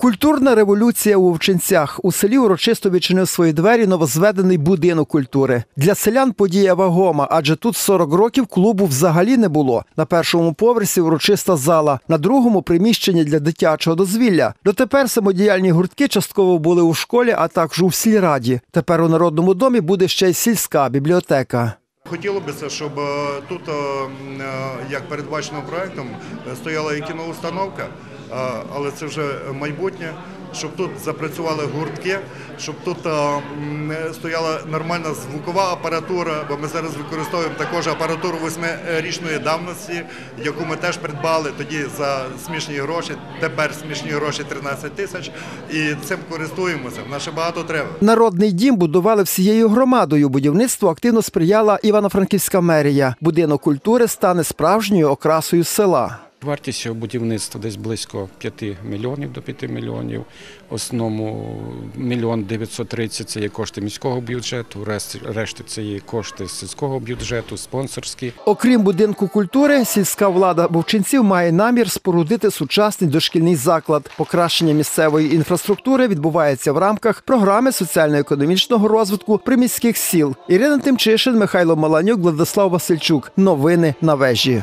Культурна революція у Вовчинцях. У селі урочисто відчинив свої двері новозведений будинок культури. Для селян подія вагома, адже тут 40 років клубу взагалі не було. На першому поверсі урочиста зала, на другому приміщення для дитячого дозвілля. Дотепер самодіяльні гуртки частково були у школі, а також у сільраді. Тепер у народному домі буде ще й сільська бібліотека. Хотіло б щоб е, тут, е, е, як передбачено проектом, стояла і кіноустановка, але це вже майбутнє, щоб тут запрацювали гуртки, щоб тут е, стояла нормальна звукова апаратура, бо ми зараз використовуємо також апаратуру восьмирічної давності, яку ми теж придбали тоді за смішні гроші, тепер смішні гроші 13 тисяч, і цим користуємося. В нас ще багато треба. Народний дім будували всією громадою. Будівництву активно сприяла Івано-Франківська мерія. Будинок культури стане справжньою окрасою села. Вартість цього будівництва десь близько 5 мільйонів до 5 мільйонів. Основному мільйон 930 – це є кошти міського бюджету, решти, це є кошти сільського бюджету, спонсорські. Окрім будинку культури, сільська влада Вовчинців має намір спорудити сучасний дошкільний заклад. Покращення місцевої інфраструктури відбувається в рамках програми соціально-економічного розвитку приміських сіл. Ірина Тимчишин, Михайло Маланюк, Владислав Васильчук. Новини на вежі.